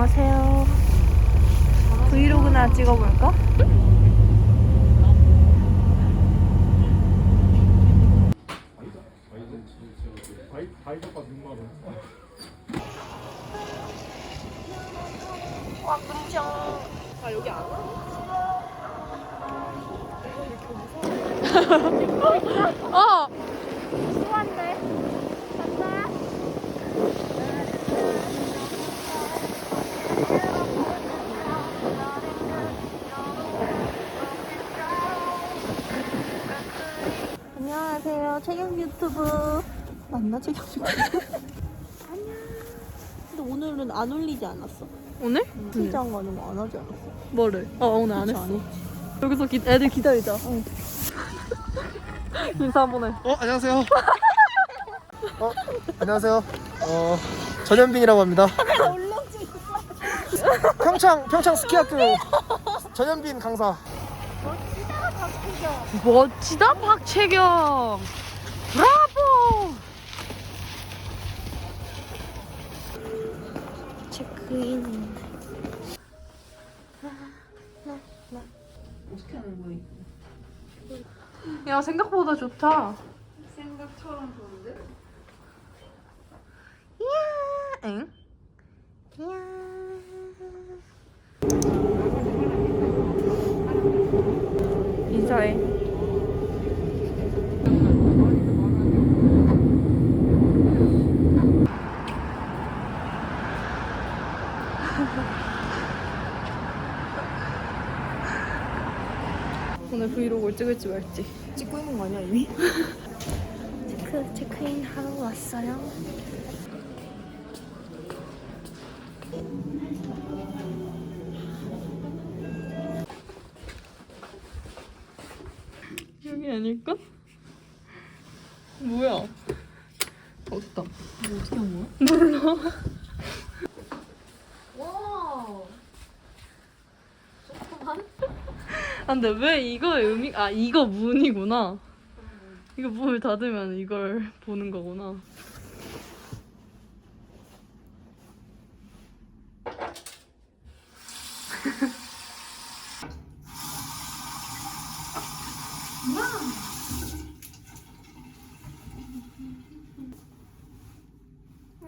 안녕하세요. 브이로그나 찍어볼까? 6만 원. 아 여기 안 와? 어. 수한데. 간다. 안녕하세요. 최경 유튜브. 맞나 최경 유튜브? 안녕. 근데 오늘은 안 올리지 않았어. 오늘? 팀장 가는 거 안 하지 않았어? 뭐를? 어 오늘 안 그치, 했어. 안 했지. 여기서 기, 애들 기다리자. 인사 한번 해. 어 안녕하세요. 어 안녕하세요. 어 전현빈이라고 합니다. 평창 평창 스키학교 전현빈 강사. 멋지다 박채경. 브라보. 체크인. 야 생각보다 좋다. 생각처럼 좋은데? 이야. 엥? 인사해. 오늘 브이로그를 찍을지 말지. 찍고 있는 거 아니야 이미? 체크 체크인 하러 왔어요. 여기 아닐까? 뭐야? 없다. 뭐 어떻게 한 거야? 몰라. 아, 근데 왜 이거의 의미? 아 이거 문이구나. 이거 문을 닫으면 이걸 보는 거구나.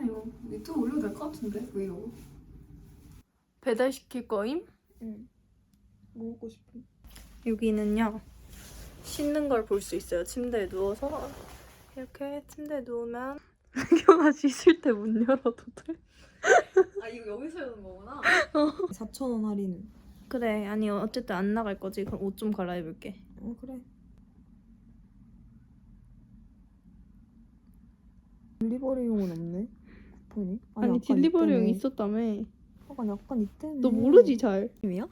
이거 유튜브 올려도 될 것 같은데 브이로그 배달 시킬 거임? 응. 뭐 먹고 싶어? 여기는요 씻는 걸 볼 수 있어요. 침대에 누워서 이렇게 침대에 누우면 경아 씻을 때 문 열어도 돼? 아 이거 여기서 여는 거구나 4천 원 할인. 그래 아니 어쨌든 안 나갈 거지. 그럼 옷 좀 갈아입을게. 어 그래. 딜리버리용은 없네. 쿠폰이? 아니, 약간 딜리버리용. 있었다며. 약간 약간 이때네. 너 모르지 잘. 이야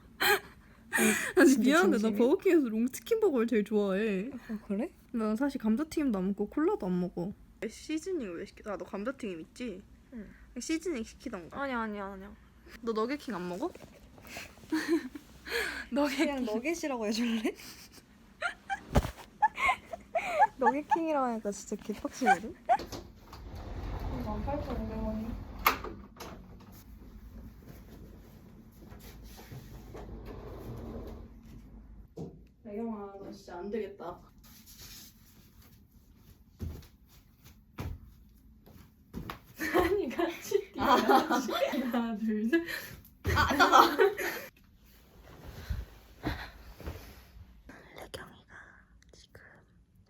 아니 진짜 미안한데 나 진심이야? 버거킹에서 롱치킨 버거를 제일 좋아해. 아 그래? 난 사실 감자튀김도 안 먹고 콜라도 안 먹어. 시즈닝 왜 시켜? 아너 감자튀김 있지? 응. 시즈닝 시키던가. 아니야 아니야 아니야. 너 너겟킹 안 먹어? 그냥 너겟이라고 해줄래? 너겟킹이라고 하니까 진짜 개빡치거든? 18,500원이 배경아 너 진짜 안 되겠다. 아니 같이 뛰어야지. 하나 둘 셋.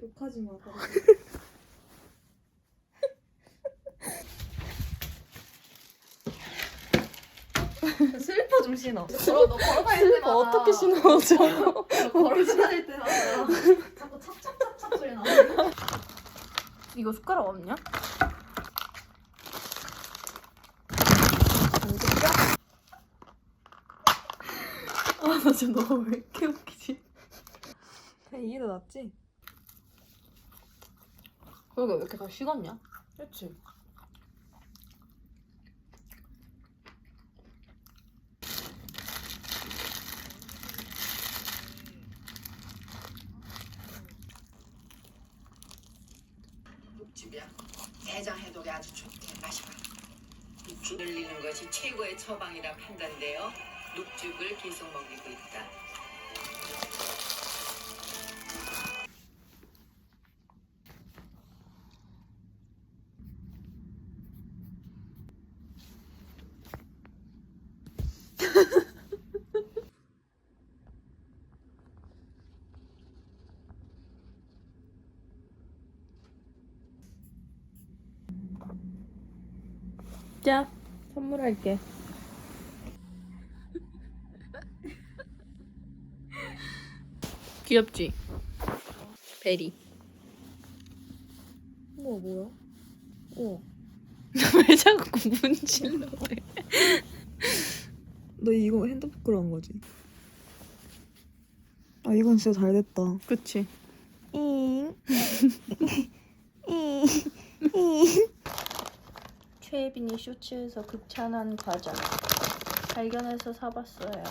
욕하지 마. 좀 신어. 걸어 너 걸어 다닐 때마다 어떻게 신어줘? 너 걸어 다닐 때마다 자꾸 찹찹찹찹 소리 나 이거 숟가락 없냐? 나 지금 너무 왜 이렇게 웃기지? 이게 더 낫지? 그러게 왜 이렇게 다 식었냐? 그렇지. 육즙이야. 대장 해독에 아주 좋대. 마셔봐. 육즙 늘리는 것이 최고의 처방이라 판단되어 육즙을 계속 먹이고 있다. 자, 선물할게. 귀엽지? 베리. 우와 뭐야? 우와. 왜 자꾸 문질러? 너 이거 핸드폰 한 거지? 아 이건 진짜 잘 됐다. 그치? 잉. 최혜빈이 쇼츠에서 극찬한 과자 발견해서 사봤어요.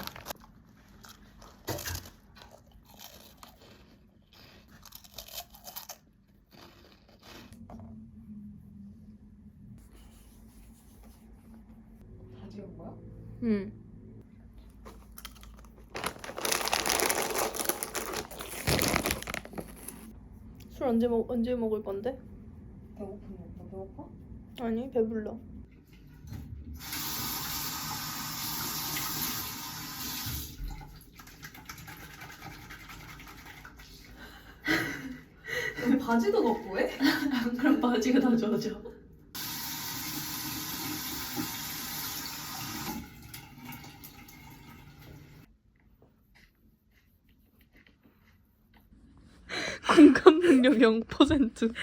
다 지은 거야? 응. 술 언제 먹 언제 먹을 건데? 배고픈 거 배고파? 아니 배불러. 바지도 넣고 해? 그럼 바지가 다 젖어. 공감 능력 0%.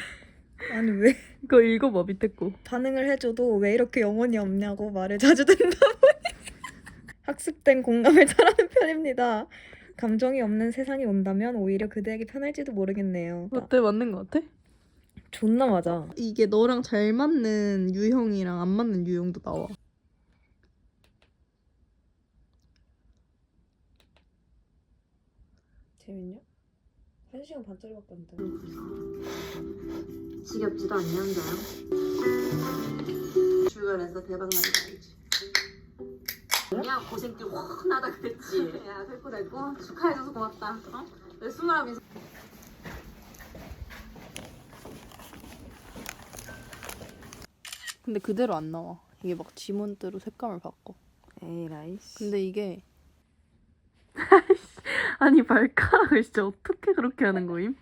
아니 왜 그거 읽어봐 밑에 거. 반응을 해줘도 왜 이렇게 영혼이 없냐고 말을 자주 듣다 보니 학습된 공감을 잘하는 편입니다. 감정이 없는 세상이 온다면 오히려 그대에게 편할지도 모르겠네요. 어때 맞는 거 같아? 존나 맞아. 이게 너랑 잘 맞는 유형이랑 안 맞는 유형도 나와. 재밌냐? 한 시간 반짜리밖에 안 돼. 지겹지도 않냐는데요. 주변에서 대박 나는 거 알지? 야 고생길 훤하다 그랬지. 야 됐고 됐고 축하해줘서 고맙다. 어? 내 스물하면서 근데 그대로 안 나와. 이게 막 지문대로 색감을 바꿔. 에이 라이스. 근데 이게 아니 발가락을 진짜 어떻게 그렇게 하는 거임?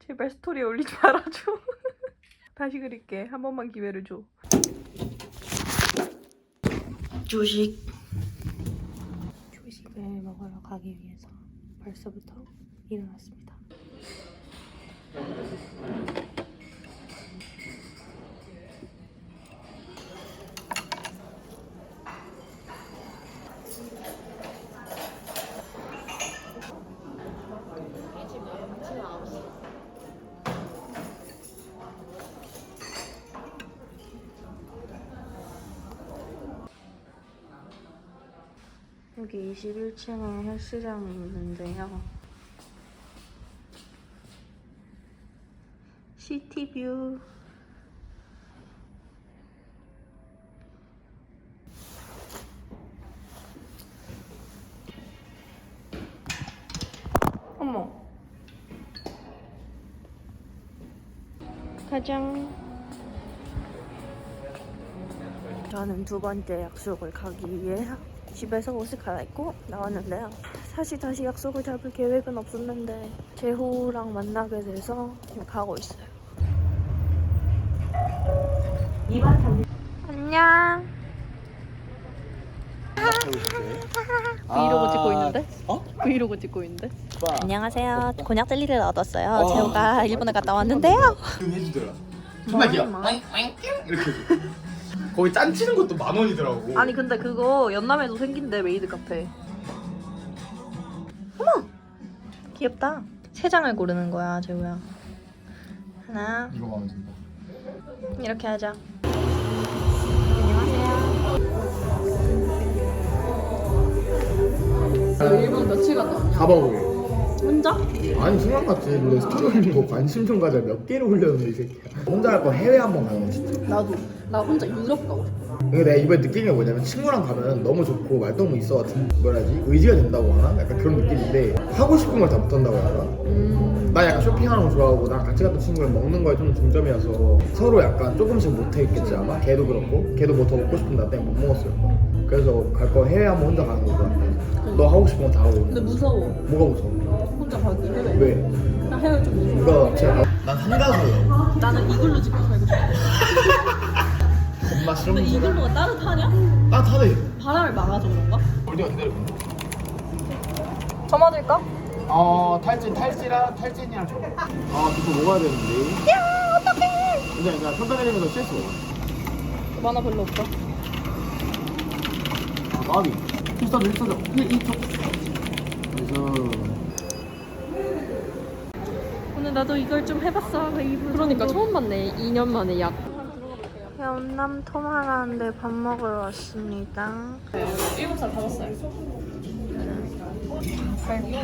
제발 스토리에 올리지 말아줘. 다시 그릴게. 한 번만 기회를 줘. 조식. 조식을 먹으러 가기 위해서 벌써부터 일어났습니다. 여기 21층에 헬스장이 있는데요. 시티뷰. 어머. 가장. 저는 두 번째 약속을 가기 위해 집에서 옷을 갈아입고 나왔는데요. 사실 다시 약속을 잡을 계획은 없었는데 재호랑 만나게 돼서 지금 가고 있어요. 안녕. 브이로그 찍고 있는데? 어? 브이로그 찍고 있는데? 안녕하세요. 곤약 젤리를 얻었어요. 어. 재호가 일본에 갔다 왔는데요. 좀 해주더라. 정말 귀여. 이렇게. 거기 짠치는 것도 만 원이더라고. 아니 근데 그거 연남에도 생긴대 메이드 카페. 귀엽다. 세 장을 고르는 거야, 재호야. 하나, 이거 마음에 든다. 이렇게 하자. 일본 며칠 갔다 왔냐? 4박 5일. 혼자? 아니 순간 같지. 근데 스토리 올린 거 관심 좀 가져 몇 개를 올렸는데 이 새끼야. 혼자 할 거 해외 한번 가는 거 진짜. 나도 나 혼자 유럽 가고 싶어. 근데 내가 이번에 느낀 게 뭐냐면 친구랑 가면 너무 좋고 말동무 있어 같은 뭐라지? 의지가 된다고 하나? 약간 그런 느낌인데 하고 싶은 걸 다 못한다고 해야 하나? 음. 나 약간 쇼핑하는 거 좋아하고 나랑 같이 갔던 친구랑 먹는 거에 좀 중점이어서 서로 약간 조금씩 못했겠지 아마? 걔도 그렇고. 걔도 뭐 더 먹고 싶은데 나 때문에 못 먹었어요 그래서 갈 거 해외 한번 혼자 가는 거야 너 하고 싶은 거 다 하고. 근데 무서워. 뭐가 무서워? 혼자 가기 해외. 왜? 나 해외 좀 무서워. 누가 제가 난 한가서요. 나는 이글루 집에 살고 싶어 엄마 싫은 근데 거 이글루가 따뜻하냐? 따뜻하대 바람을 막아줘 그런가? 어디가 기다려 점어들까? 어 탈진 탈지랑 탈진이랑 좀. 아 이거 먹어야 되는데. 야 어떡해. 근데 그냥 평가 내리면서 실수. 만화 별로 없다 아 마비. 필사도 필사도. 그래서 오늘 나도 이걸 좀 해봤어 그러니까 처음 봤네 2년 만에 약 연남 토마라는데 밥 먹으러 왔습니다. 7살 5살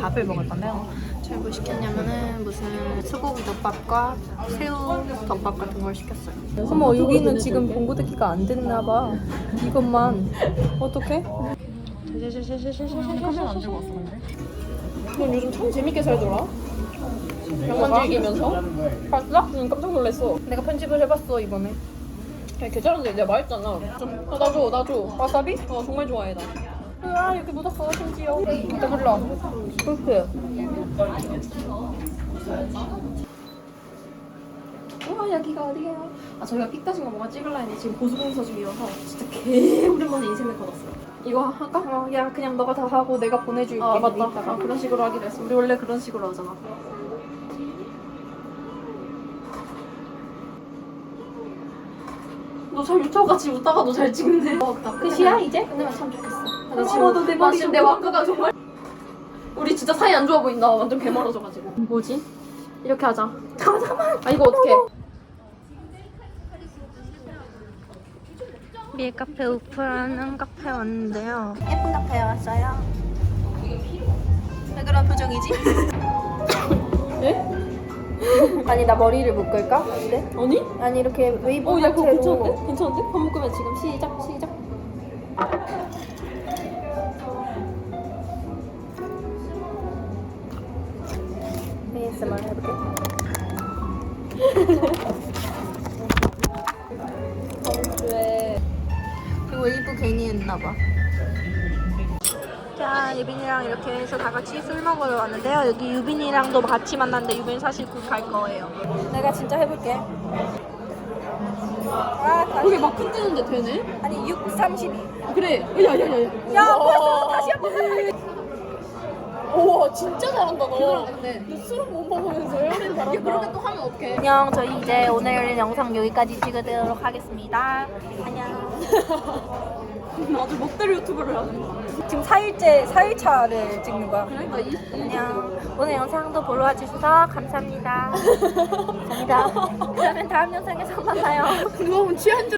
밥을 먹을 건데요. 저희 뭐 시켰냐면은 무슨 소고기 덮밥과 새우 덮밥 같은 걸 시켰어요. 어머 여기는 지금 봉고 듣기가 안 됐나 봐 이것만 어떡해? 카메라 안 들고 왔어 근데? 넌 요즘 참 재밌게 살더라 병만 즐기면서 봤어? 응 깜짝 놀랐어 내가 편집을 해봤어 이번에 야, 괜찮은데 내가 말했잖아 좀, 어, 나줘 나줘 와사비? 어 정말 좋아해 나 아, 이렇게 묻었어, 심지어. 진짜 몰라. 그렇게. 와, 여기가 어디예요? 아, 저희가 픽 따신 거 뭔가 찍을라 했는데 지금 보수공사 중이어서 진짜 개 오랜만에 인생을 걸었어요. 이거 할까? 어, 야, 그냥 너가 다 하고 내가 보내줄게. 아, 맞다. 아, 그런 식으로 하기로 했어. 우리 원래 그런 식으로 하잖아. 너 잘 유튜브 같이 웃다가 너 잘 찍네. 어, 끝이야 이제? 끝내면 참 좋겠어. 나 지금 어, 너내 머리 내 와크가 정말. 우리 진짜 사이 안 좋아 보인다. 완전 개멀어져가지고. 뭐지? 이렇게 하자. 잠깐만 잠깐만. 아 이거 어떻게? 밀카페 우프라는 카페 왔는데요. 예쁜 카페에 왔어요. 왜 그런 표정이지? 네? 아니 나 머리를 묶을까? 어때? 아니? 아니 이렇게 웨이브 어, 야 그거 형태로 괜찮은데? 괜찮은데? 밥 먹으면 지금 시작 시작. ASMR 해볼게. 왜? 그리고 웨이브 괜히 했나봐. 자, 유빈이랑 이렇게 해서 다 같이 술 먹으러 왔는데요. 여기 유빈이랑도 같이 만났는데 유빈 사실 곧 갈 거예요. 내가 진짜 해볼게. 아, 그게 막 흔드는데 되네? 아니 6, 32. 그래. 야야야. 야, 벌써 다시 한 번. 우와 진짜 잘한다 너. 너 술은 못 먹으면서 헤어린 잘한다. 그렇게 또 하면 어떡해? 안녕, 저희 이제 오늘 영상 여기까지 찍도록 하겠습니다. 안녕. 아주 멋대로 유튜브를 하는. 지금 4일째, 4일차를 찍는 거야. 그러니까 이 안녕. 오늘 영상도 보러 와주셔서 감사합니다. 감사합니다. 그러면 다음 영상에서 만나요. 너무 취한 줄.